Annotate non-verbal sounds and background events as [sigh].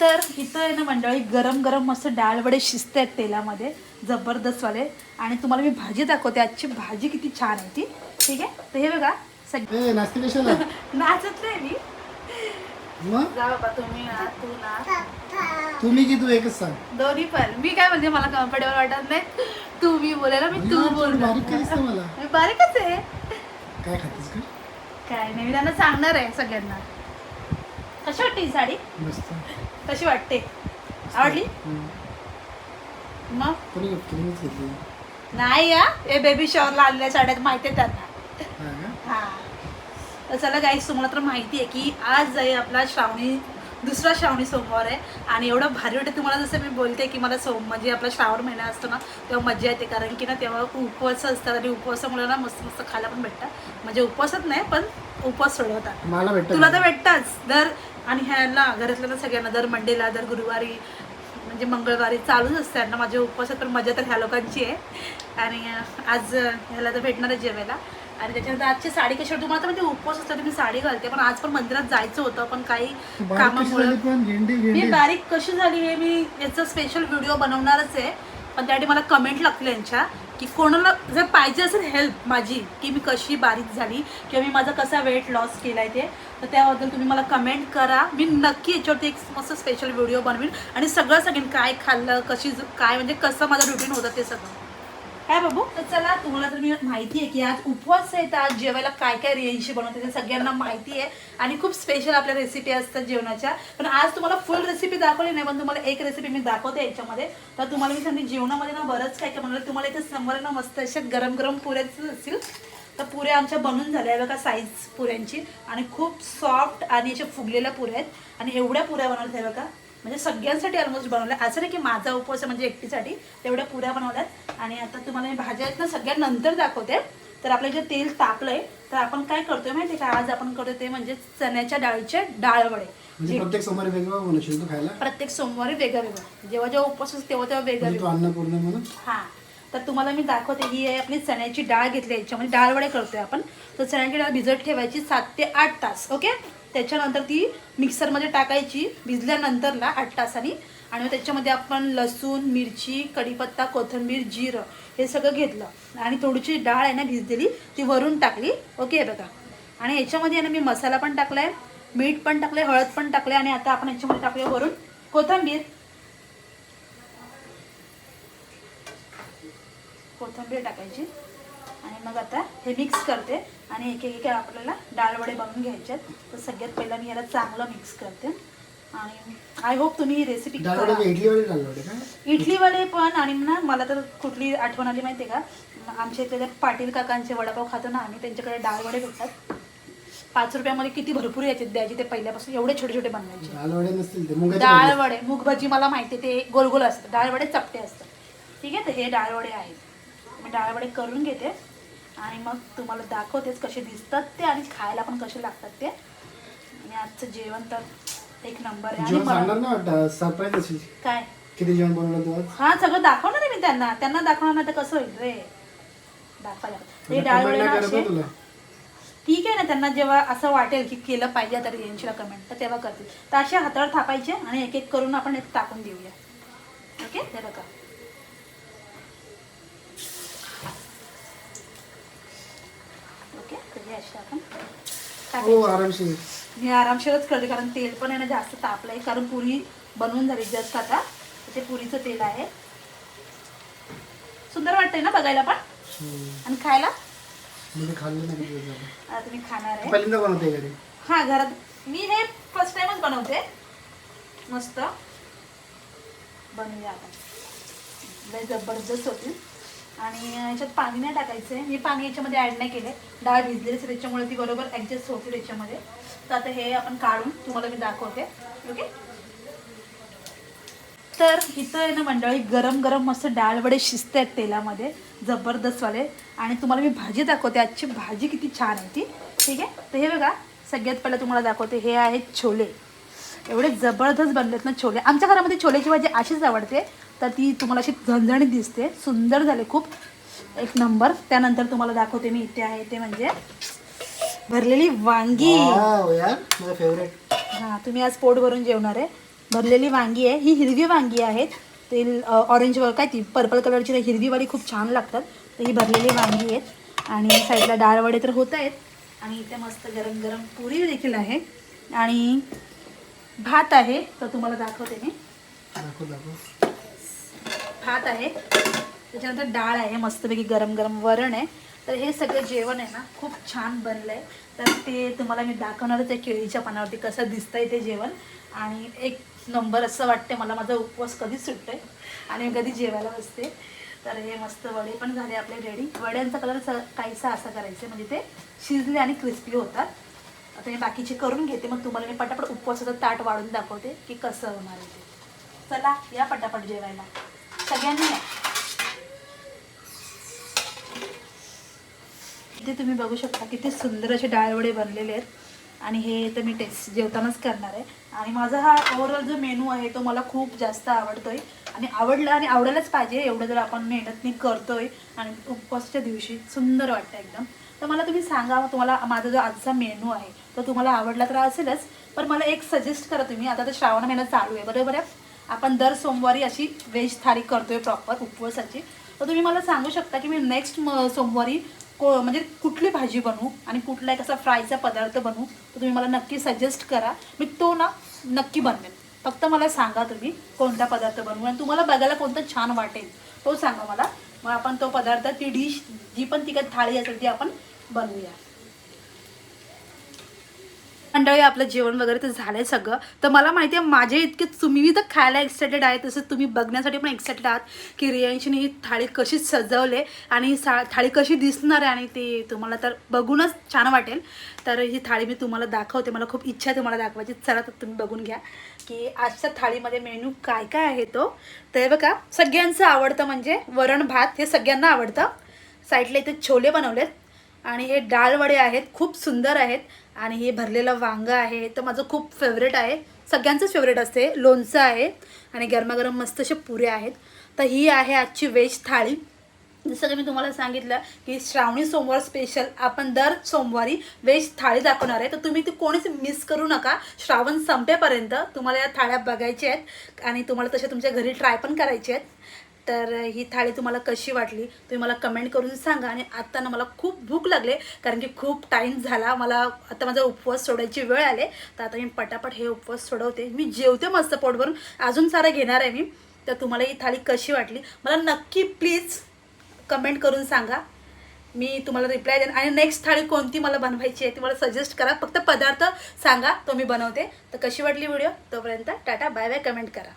तर इथं आहे ना मंडळी गरम गरम मस्त डाळ वडे शिजत आहेत तेलामध्ये जबरदस्तवाले. आणि तुम्हाला मी भाजी दाखवते आजची भाजी किती छान आहे ती. ठीक आहे? तर हे बघा सग ए [laughs] नाचते नाही मी. जा बाबा तुम्ही ना तू ना. तुम्ही की तू एकच सांग. दोन्ही पण. मी काय म्हणजे मला कम्फर्टेबल वाटत नाही. तू मी बोलायला मी तू बोल बारीकच आहे. काय खातेस काय नाही मी त्यांना सांगणार आहे सगळ्यांना. कशी वाटते ही साडी? मस्त. कशी वाटते? आवडली. मग? कोणी गिफ्ट केली? मीच घेतली. नाही या. हे बेबी शॉवरला आलेल्या साड्यात माहिती आहे त्यांना. हा का? हा. तर चला गाईस तुम्हाला तर माहिती आहे की आज आहे आपला श्रावणी दुसरा श्रावणी सोमवार आहे. आणि एवढं भारी वाटतं तुम्हाला जसं मी बोलते की मला सोम म्हणजे आपला श्रावण महिना असतो ना तेव्हा मजा येते. कारण की ना तेव्हा उपवास असतात आणि उपवासामुळे ना मस्त मस्त खायला पण भेटतात. म्हणजे उपवासच नाही पण उपवास सोडवतात. मला भेटत तुला तर भेटताच. दर आणि ह्याला घरातल्या सगळ्यांना दर मंडेला दर गुरुवारी म्हणजे मंगळवारी चालूच असते. ना माझ्या उपवासात पण मजा तर ह्या लोकांची आहे. आणि आज ह्याला तर भेटणार आहे जेवायला. आणि त्याच्यानंतर आजची साडी कशी? तुम्हाला तर म्हणजे उपवास असला तर मी साडी घालते. पण आज पण मंदिरात जायचं होतं पण काही कामामुळे मी बारीक कशी झाली हे मी याचा स्पेशल व्हिडिओ बनवणारच आहे. पण त्यासाठी मला कमेंट लागले यांच्या. की कोणाला जर पाहिजे असेल हेल्प माझी की मी कशी बारीक झाली किंवा मी माझा कसा वेट लॉस केला आहे ते तर त्याबद्दल तुम्ही मला कमेंट करा. मी नक्की याच्यावरती एक मस्त स्पेशल व्हिडिओ बनवीन आणि सगळं सांगेन काय खाल्लं कशी काय म्हणजे कसं माझं रुटीन होतं ते सगळं. काय बाबू? तर चला तुम्हाला तर मी माहिती आहे की आज उपवास आहे तर आज जेवायला काय काय रेंशी बनवते ते सगळ्यांना माहिती आहे. आणि खूप स्पेशल आपल्या रेसिपी असतात जेवणाच्या. पण आज तुम्हाला फुल रेसिपी दाखवली नाही पण तुम्हाला एक रेसिपी मी दाखवते याच्यामध्ये. तर तुम्हाला मी सांगते जेवणामध्ये ना बरंच काय काय बनवलं. तुम्हाला इथे समोर ना मस्त अशा गरम गरम पुऱ्याच असतील. तर पुऱ्या आमच्या बनून झाल्या आहे बघा साईज पुऱ्यांची. आणि खूप सॉफ्ट आणि अशा फुगलेल्या पुऱ्या आहेत. आणि एवढ्या पुऱ्या बनवल्या बघा. म्हणजे सगळ्यांसाठी ऑलमोस्ट बनवल्या. असं नाही की माझा उपवास आहे म्हणजे एकटीसाठी तेवढ्या पुऱ्या बनवल्यात. आणि आता तुम्हाला मी भाज्या आहेत ना सगळ्या नंतर दाखवते. तर आपलं जे तेल तापलंय तर आपण काय करतोय माहिती आहे का? आज आपण करतोय ते म्हणजे चण्याच्या डाळीचे डाळ वडे. म्हणजे जे प्रत्येक सोमवारी वेगळं खायला? प्रत्येक सोमवारी वेगळं वेगळं. जेव्हा जेव्हा उपवास असतो तेव्हा तेव्हा वेगळं म्हणजे अन्नपूर्ण म्हणून? हा. तर तुम्हाला मी दाखवते ही आहे आपली चण्याची डाळ घेतली आहे. याच्यामध्ये. डाळ वडे करतोय आपण. तर चण्याची डाळ भिजत ठेवायची सात ते आठ तास ओके? त्याच्यानंतर ती मिक्सरमध्ये टाकायची भिजल्यानंतरला आठ तासांनी. आणि त्याच्यामध्ये आपण लसूण मिरची कढीपत्ता कोथिंबीर जिरं हे सगळं घेतलं. आणि थोडीशी डाळ आहे ना भिजलेली ती वरून टाकली. ओके बघा. आणि याच्यामध्ये आहे ना मी मसाला पण टाकलाय मीठ पण टाकलंय हळद पण टाकले आणि आता आपण याच्यामध्ये टाकूया वरून कोथिंबीर. कोथिंबीर टाकायची. आणि मग आता हे मिक्स करते आणि एक एक आपल्याला डाळ वडे बनवून घ्यायचे आहेत. तर सगळ्यात पहिला मी याला चांगलं मिक्स करते. आणि आय होप तुम्ही ही रेसिपी डाळवडे डाळवडे इडलीवाले पण आणि ना मला तर कुठली आठवण आली माहिती आहे का? आमच्या इथे त्या पाटील काकांचे वडापाव खातो ना आम्ही त्यांच्याकडे डाळ वडे भेटतात. पाच रुपयामध्ये किती भरपूर याचे द्यायचे ते पहिल्यापासून. एवढे छोटे छोटे बनवायचे. डाळवडे नसतील ते मुगाचे डाळ वडे. वडे मूग भाजी मला माहिती ते गोल गोल असतात. डाळ वडे चपटे असतात. ठीक आहे तर हे डाळ वडे आहेत. मी डाळ वडे करून घेते. आणि मग तुम्हाला दाखवतेच कसे दिसतात ते आणि खायला पण कसे लागतात ते. आणि आजचं जेवण तर एक नंबर आहे. आणि ना सरप्राईज असेल. काय? किती जेवण बनवलं तू हा सगळं दाखवणार आहे मी त्यांना. त्यांना दाखवणार नाही तर कसं होईल रे? दाखवायला डाळ ठीक आहे ना त्यांना जेव्हा असं वाटेल की केलं पाहिजे आता रियांशीला कमेंट तर तेव्हा करतील. तर असे हातावर थापायचे आणि एक एक करून आपण एक टाकून देऊया. ओके? ते बघा. तर हे आपण. हो. आरामशीर. मी आरामशीरच करते कारण तेल पण आहे ना जास्त तापलं आहे कारण पुरी बनवून झाली जस्ट आता. ते पुरीचं तेल आहे. सुंदर वाटतंय ना बघायला पण. आणि खायला? मी खाल्लं नाही. आता तुम्ही खाणार आहे. पहिल्यांदा बनवते घरी. हा घरात. मी हे फर्स्ट टाइमच बनवते. मस्त. बनवूया आपण. लय जबरदस्त होतील. आणि याच्यात पाणी नाही टाकायचं आहे. मी पाणी याच्यामध्ये ॲड नाही केले डाळ भिजलेलीच आहे, त्याच्यामुळे ती बरोबर ॲडजस्ट होते त्याच्यामध्ये. तर आता हे आपण काढून तुम्हाला मी दाखवते. ओके तर इथं आहे ना मंडळी गरम गरम मस्त डाळ वडे शिजत आहेत तेलामध्ये जबरदस्तवाले. आणि तुम्हाला मी भाजी दाखवते. आजची भाजी किती छान आहे ती. ठीक आहे? तर हे बघा सगळ्यात पहिलं तुम्हाला दाखवते. हे आहेत छोले. एवढे जबरदस्त बनलेत ना छोले. आमच्या घरामध्ये छोलेची भाजी अशीच आवडते. तर ती तुम्हाला अशी झणझणीत दिसते. सुंदर झाले खूप. एक नंबर. त्यानंतर तुम्हाला दाखवते मी इथे आहे ते म्हणजे भरलेली वांगी. फेवरेट हां तुम्ही आज पोट भरून जेवणार आहे. भरलेली वांगी आहे. ही हिरवी वांगी आहेत ते ऑरेंज काय ती? पर्पल कलरची नाही, हिरवीवाली खूप छान लागतात. तर ही भरलेली वांगी आहेत आणि साईडला डाळ वडे तर होत आहेत. आणि इथे मस्त गरम गरम पुरी देखील आहे. आणि भात आहे तर तुम्हाला दाखवते मी. दाखव दाखव. भात आहे त्याच्यानंतर डाळ आहे मस्तपैकी गरम गरम वरण आहे. तर हे सगळं जेवण आहे ना खूप छान बनलं आहे तर ते तुम्हाला मी दाखवणारच आहे केळीच्या पानावरती कसं दिसतंय ते जेवण. आणि एक नंबर असं वाटते मला माझा उपवास कधीच सुटतोय. आणि मी कधी जेवायला बसते. तर हे मस्त वडे पण झाले आपले रेडी वड्यांचा कलर स काहीसा असा करायचा म्हणजे ते शिजले आणि क्रिस्पी होतात. आता मी बाकीचे करून घेते मग तुम्हाला मी पटापट उपवासाचं ताट वाढून दाखवते की कसं होणार आहे ते. चला या पटापट जेवायला. सगळ्यांनी या. इथे तुम्ही बघू शकता किती सुंदर असे डाळवडे बनलेले आहेत. आणि हे तर मी टेस्ट जेवतानाच करणार आहे. आणि माझा हा ओव्हरऑल जो मेनू आहे तो मला खूप जास्त आवडतोय. आणि आवडला आणि आवडायलाच पाहिजे एवढं जर आपण मेहनतनी करतोय आणि उपवासच्या दिवशी सुंदर वाटतं एकदम. तर मला तुम्ही सांगा तुम्हाला माझा जो आजचा मेनू आहे तो तुम्हाला आवडला तर असेलच पण मला एक सजेस्ट करा तुम्ही. आता तर श्रावण महिना चालू आहे बरोबर आहे? आपण दर सोमवारी अशी व्हेज थाळी करतोय प्रॉपर उपवासाची. तर तुम्ही मला सांगू शकता की मी नेक्स्ट सोमवारी को म्हणजे कुठली भाजी बनवू आणि कुठला एक असा फ्रायचा पदार्थ बनवू तर तुम्ही मला नक्की सजेस्ट करा. मी तो ना नक्की बनवेन. फक्त मला सांगा तुम्ही कोणता पदार्थ बनवू आणि तुम्हाला बघायला कोणतं छान वाटेल तो सांगा मला. मग आपण तो पदार्थ ती डिश जी पण ती काही थाळी असेल ती आपण बनवूया. मंडळी आपलं जेवण वगैरे तर झालंय सगळं. तर मला माहिती आहे माझे इतके तुम्ही तर खायला एक्सायटेड आहे तसं तुम्ही बघण्यासाठी पण एक्सायटेड आहात की रियांशीने ही थाळी कशी सजवले आणि सा थाळी कशी दिसणार आहे आणि ती तुम्हाला तर बघूनच छान वाटेल. तर ही थाळी मी तुम्हाला दाखवते मला खूप इच्छा आहे तुम्हाला दाखवायची. चला तर तुम्ही बघून घ्या की आजच्या थाळीमध्ये मेनू काय काय आहे तो. तर बघा सगळ्यांचं आवडतं म्हणजे वरण भात हे सगळ्यांना आवडतं. साईडला इथे छोले बनवलेत. आणि हे डाळ वडे आहेत खूप सुंदर आहेत. आणि हे भरलेलं वांगं आहे तर माझं खूप फेवरेट आहे. सगळ्यांचंच फेवरेट असते लोणचं आहे. आणि गरमागरम मस्त असे पुऱ्या आहेत. तर ही आहे आजची व्हेज थाळी. जसं की मी तुम्हाला सांगितलं की श्रावणी सोमवार स्पेशल आपण दर सोमवारी व्हेज थाळी दाखवणार आहे. तर तुम्ही ती कोणीच मिस करू नका. श्रावण संपेपर्यंत तुम्हाला या थाळ्या बघायच्या आहेत. आणि तुम्हाला तशा तुमच्या घरी ट्राय पण करायचे आहेत. तर ही थाळी तुम्हाला कशी वाटली तुम्ही मला कमेंट करून सांगा. आणि आत्ता ना मला खूप भूक लागले कारण की खूप टाईम झाला. मला आता माझा उपवास सोडायची वेळ आले. तर आता मी पटापट हे उपवास सोडवते. मी जेवते मस्त पोटभरून. अजून सारं घेणार आहे मी. तर तुम्हाला ही थाळी कशी वाटली मला नक्की प्लीज कमेंट करून सांगा. मी तुम्हाला रिप्लाय देईन. आणि नेक्स्ट थाळी कोणती मला बनवायची आहे ती मला सजेस्ट करा. फक्त पदार्थ सांगा तो मी बनवते. तर कशी वाटली व्हिडिओ तोपर्यंत टाटा बाय बाय कमेंट करा.